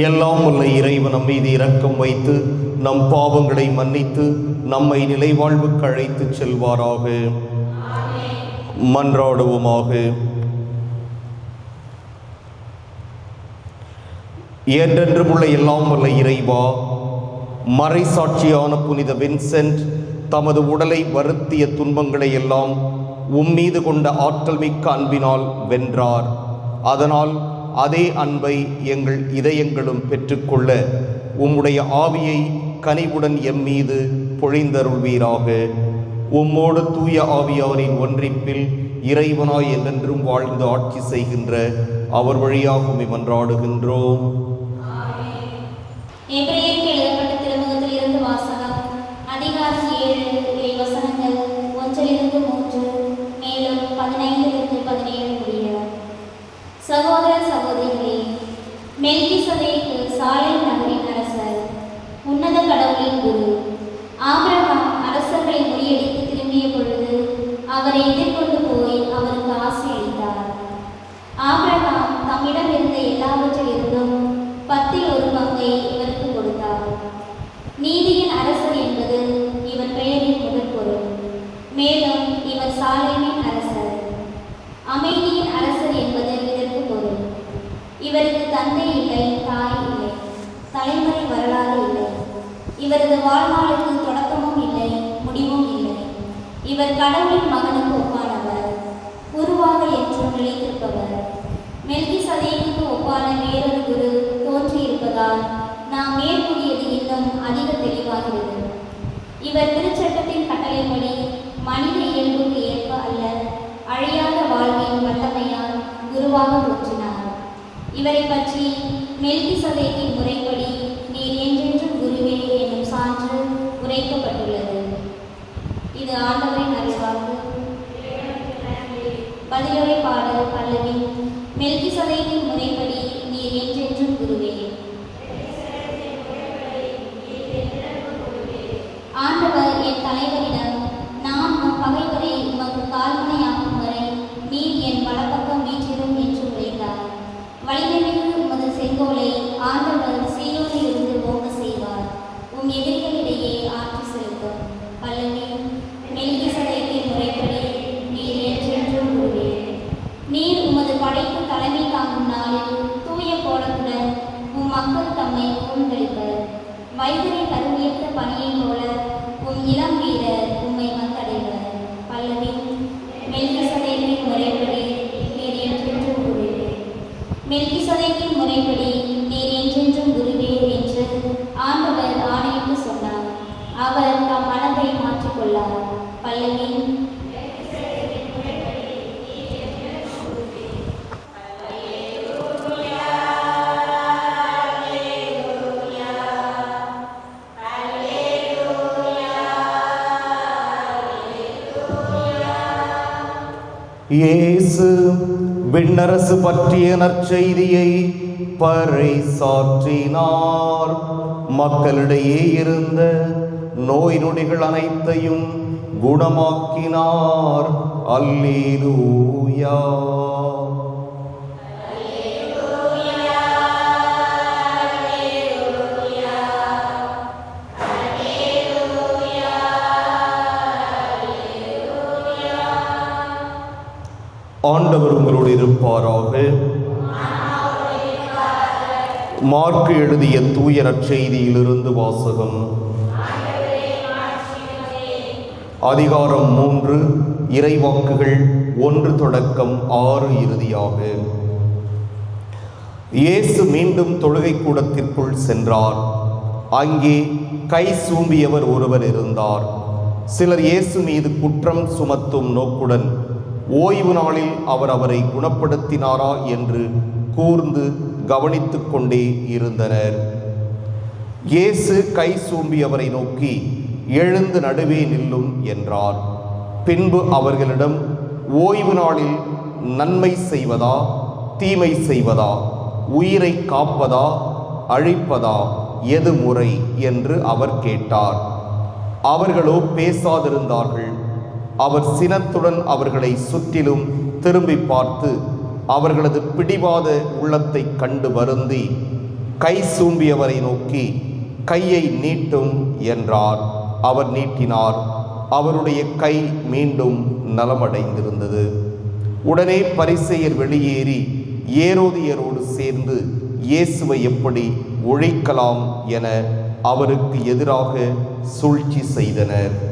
எல்லாம் உள்ள இறைவன் நம் மீது இரக்கம் வைத்து நம் பாவங்களை மன்னித்து நம்மை நிலைவாழ்வுக்கு அழைத்து செல்வாராக. மன்றாடுவோமாக. என்றென்றும் உள்ள எல்லாம் வல்ல இறைவா மறைசாட்சியான புனித வின்சென்ட் தமது உடலை வருத்திய துன்பங்களை எல்லாம் உம்மீது கொண்ட ஆற்றல் மிக்க அன்பினால் வென்றார். அதனால் அதே அன்பை எங்கள் இதயங்களும் பெற்றுக்கொள்ள உம்முடைய ஆவியை கனிவுடன் எம் மீது பொழிந்தருள்வீராக. உம்மோடு தூய ஆவியாரின் ஒன்றிப்பில் இறைவனாய் என்றென்றும் வாழ்ந்து ஆட்சி செய்கின்ற அவர் வழியாக மன்றாடுகின்றோம். சகோதர இவர் கடவுளின் மகனுக்கு ஒப்பானவர். உருவாக என்றும் நிலைத்திருப்பவர். மெல்கி சதேகுக்கு ஒப்பான வேறொரு குரு தோன்றியிருப்பதால் நாம் மேற்கூறியது இன்னும் அதிக தெளிவாகிறது. இவர் திருச்சட்டத்தின் கட்டளைப்படி மனித இயல்புக்கு ஏற்ப அல்ல அழியாத வாழ்வின் வல்லமையால் குருவாக தோற்றினார் இவரை பற்றி மெல்கி சதேக்கின் முறைப்படி நீர் என்றென்றும் குருவே என்னும் சான்று உரைக்கப்பட்டுள்ளது. இது ஆண்டவரின் அறிவாக்கு பதிலுரை பாடல் பல்லவி. மெல்கி சதையின் முறைப்படி நீர் என்றென்றும் குருவே ஆண்டவர் என் தலைவரிடம் நான் உன் பகைவரை உமக்கு கால்மனையாக்கும் வரை நீர் என் வலப்பக்கம் வீற்றிடும் என்று உரைத்தார் வலிமைமிகு உமது செங்கோலை ஆண்டவர் சீயோனில் இருந்து போக செய்வார் உம் எதிரிகளிடையே ஆட்சி செலுத்தும் பல்லவி மெல்கி சதையின் முறைப்படி நீர் என்றென்றும் குருவே நீர் உமது படைப்பு தலைமை தாங்கும் நாளில் தூய கோலத்துடன் உம் மக்கள் தம்மை ஊழ்ந்தளிப்பர் வைகரை கருங்கேற்ற பணியைப் போல உன் இளம் வீரர் உண்மை வந்தடைவர். பல்லவி மெல்கிசதேக்கின் முறைப்படி நீர் என்றென்றும் குருவே மெல்கிசதேக்கின் முறைப்படி நீர் என்றென்றும் குருவே என்று ஆண்டவர் ஆணையிட்டு சொன்னார். அவர் தம் மனதை மாற்றிக்கொள்ளார். பல்லவி இயேசு விண்ணரசு பற்றிய நற்செய்தியை பறைசாற்றினார். மக்களிடையே இருந்த நோய் நொடிகள் அனைத்தையும் குணமாக்கினார். அல்லேலூயா. ஆண்டவர் உங்களோடு இருப்பாராக. மார்க்கு எழுதிய தூய நற்செய்தியிலிருந்து வாசகம். அதிகாரம் மூன்று இறைவாக்குகள் ஒன்று தொடக்கம் ஆறு இறுதியாக. இயேசு மீண்டும் தொழுகை கூடத்திற்குள் சென்றார். அங்கே கை சூம்பியவர் ஒருவர் இருந்தார். சிலர் இயேசு மீது குற்றம் சுமத்தும் நோக்குடன் ஓய்வு நாளில் அவர் அவரை குணப்படுத்தினாரா என்று கூர்ந்து கவனித்துக் கொண்டே இருந்தனர். இயேசு கை சூம்பி அவரை நோக்கி எழுந்து நடுவே நில்லும் என்றார். பின்பு அவர்களிடம் ஓய்வு நாளில் நன்மை செய்வதா? தீமை செய்வதா? உயிரை காப்பதா? அழிப்பதா? எது முறை? என்று அவர் கேட்டார். அவர்களோ பேசாதிருந்தார்கள். அவர் சினத்துடன் அவர்களை சுற்றிலும் திரும்பி பார்த்து அவர்களது பிடிவாத உள்ளத்தை கண்டு வருந்தி கை சூம்பியவரை நோக்கி கையை நீட்டும் என்றார். அவர் நீட்டினார். அவருடைய கை மீண்டும் நலமடைந்திருந்தது. உடனே பரிசெயர் வெளியேறி ஏரோதியரோடு சேர்ந்து இயேசுவை எப்படி ஒழிக்கலாம் என அவருக்கு எதிராக சூழ்ச்சி செய்தனர்.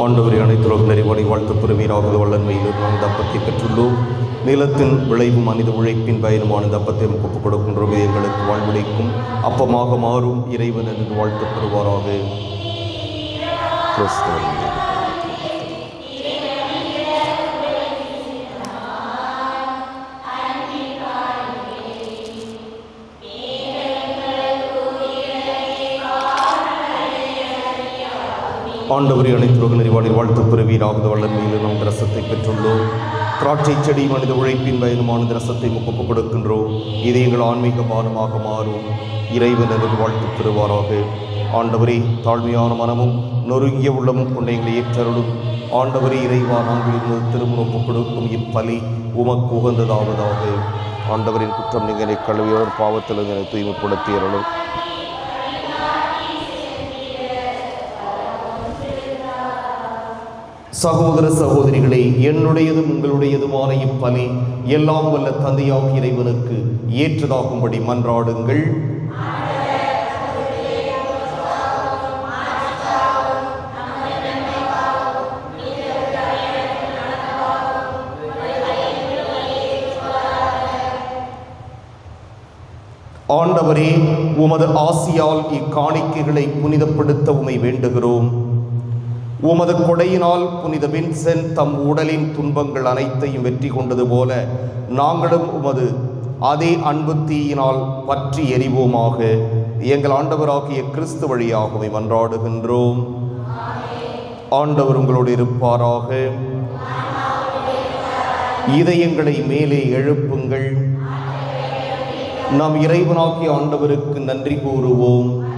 ஆண்டவரை அனைத்துலக நிறைவாடி வாழ்த்து பெறுவீராக வல்லன்மையில் நாம் தப்பத்தை பெற்றுள்ளோம். நிலத்தின் விளைவும் மனித உழைப்பின் பயனுமான தப்பத்தை ஒப்புக் கொடுக்கின்றோம். இது எங்களுக்கு வாழ்வுடைக்கும் அப்பமாக மாறும். இறைவன் என்று வாழ்த்து பெறுவாராக. கிறிஸ்துவின் ஆண்டவரை அனைத்து நிறைவாளில் வாழ்த்து பெறுவீராக. வல்லமையில் நாம் ரசத்தை பெற்றுள்ளோம். திராட்சை செடி மனித உழைப்பின் பயனுமான ரசத்தை முகப்பு கொடுக்கின்றோம். இது எங்கள் ஆன்மீக பானமாக மாறும். இறைவன் வாழ்த்து பெறுவாராக. ஆண்டவரே தாழ்மையான மனமும் நொறுங்கிய உள்ளமும் கொண்ட எங்களை ஏற்றருளும். ஆண்டவரே இறைவா நாங்கள் இந்த திருமுறப்பு கொடுக்கும் இப்பலி உமக்கு உகந்ததாவதாக. ஆண்டவரின் குற்றம் நிகழை கழுவியோர் பாவத்தில் எங்களை தூய்மைப்படுத்தியருளும் சகோதர சகோதரிகளே என்னுடையதும் உங்களுடையதுமான இப்பலி எல்லாம் வல்ல தந்தையாக இறைவனுக்கு ஏற்றதாகும்படி மன்றாடுங்கள். ஆண்டவரே உமது ஆசியால் இக்காணிக்கைகளை புனிதப்படுத்த உமை வேண்டுகிறோம். உமது கொடையினால் புனித வின்சென்ட் தம் உடலின் துன்பங்கள் அனைத்தையும் வெற்றி கொண்டது போல நாங்களும் உமது அதே அன்பு தீயினால் பற்றி எரிவோமாக. எங்கள் ஆண்டவராகிய கிறிஸ்து வழியாகவே மன்றாடுகின்றோம். ஆண்டவர் உங்களோடு இருப்பாராக. இதயங்களை மேலே எழுப்புங்கள். நாம் இறைவனாகிய ஆண்டவருக்கு நன்றி கூறுவோம்.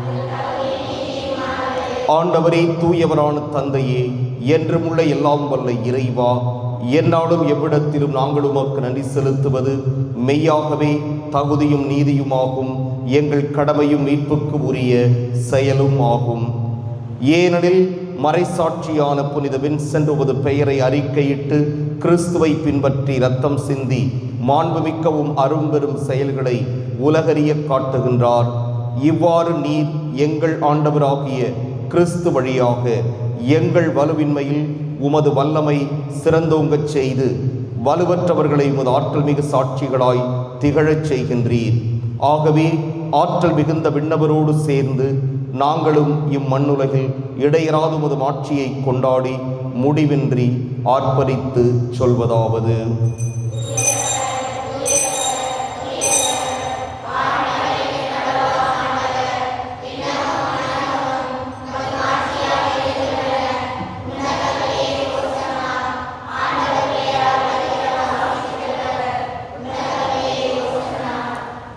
ஆண்டவரே தூயவரான தந்தையே என்றுமுள்ள எல்லாம் வல்ல இறைவா என்னாலும் எவ்விடத்திலும் நாங்கள் உமக்கு நன்றி செலுத்துவது மெய்யாகவே தகுதியும் நீதியுமாகும் எங்கள் கடமையும் மீட்புக்கு உரிய செயலும் ஆகும். ஏனெனில் மறைசாட்சியான புனித வின்சென்ட் உமது பெயரை அறிக்கையிட்டு கிறிஸ்துவை பின்பற்றி ரத்தம் சிந்தி மாண்புமிக்கவும் அரும்பெரும் செயல்களை உலகறிய காட்டுகின்றார். இவ்வாறு நீர் எங்கள் ஆண்டவராகிய கிறிஸ்து வழியாக எங்கள் வலுவின்மையில் உமது வல்லமை சிறந்தோங்கச் செய்து வலுவற்றவர்களை உமது ஆற்றல் மிகு சாட்சிகளாய் திகழச் செய்கின்றீர். ஆகவே ஆற்றல் மிகுந்த விண்ணவரோடு சேர்ந்து நாங்களும் இம்மண்ணுலகில் இடையராது உமது மாட்சியை கொண்டாடி முடிவின்றி ஆர்ப்பரித்து சொல்வதாவது.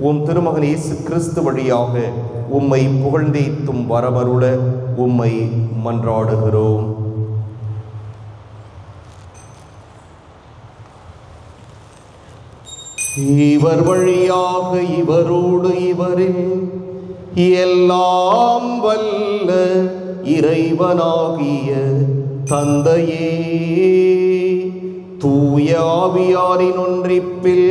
உம் திருமகன் இயேசு கிறிஸ்து வழியாக உம்மை புகழ்ந்தேத்தும் வரவருள உம்மை மன்றாடுகிறோம். இவர் வழியாக இவரோடு இவரில் எல்லாம் வல்ல இறைவனாகிய தந்தையே தூய ஆவியாரின் ஒன்றிப்பில்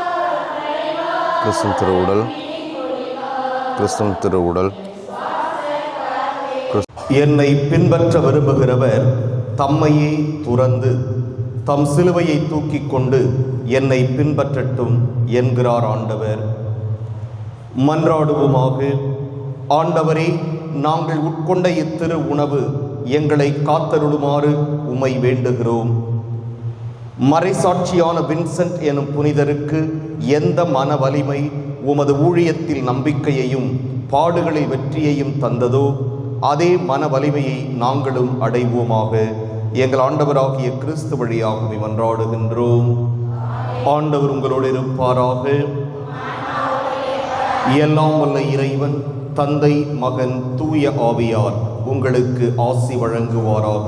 கிறிஸ்துவின் திருவுடல் கிறிஸ்துவின் திருவுடல். என்னை பின்பற்ற விரும்புகிறவர் தம்மையே துறந்து தம் சிலுவையை தூக்கிக் கொண்டு என்னை பின்பற்றட்டும் என்கிறார் ஆண்டவர். மன்றாடுவோமாக ஆண்டவரே நாங்கள் உட்கொண்ட இத்திரு உணவு எங்களை காத்தருளுமாறு உமை வேண்டுகிறோம். மறைசாட்சியான வின்சென்ட் எனும் புனிதருக்கு எந்த மன வலிமை உமது ஊழியத்தில் நம்பிக்கையையும் பாடுகளில் வெற்றியையும் தந்ததோ அதே மன வலிமையை நாங்களும் அடைவோமாக. எங்கள் ஆண்டவராகிய கிறிஸ்து வழியாக மன்றாடுகின்றோம் ஆண்டவர் உங்களோடு இருப்பாராக. எல்லாம் வல்ல இறைவன் தந்தை மகன் தூய ஆவியார் உங்களுக்கு ஆசி வழங்குவாராக.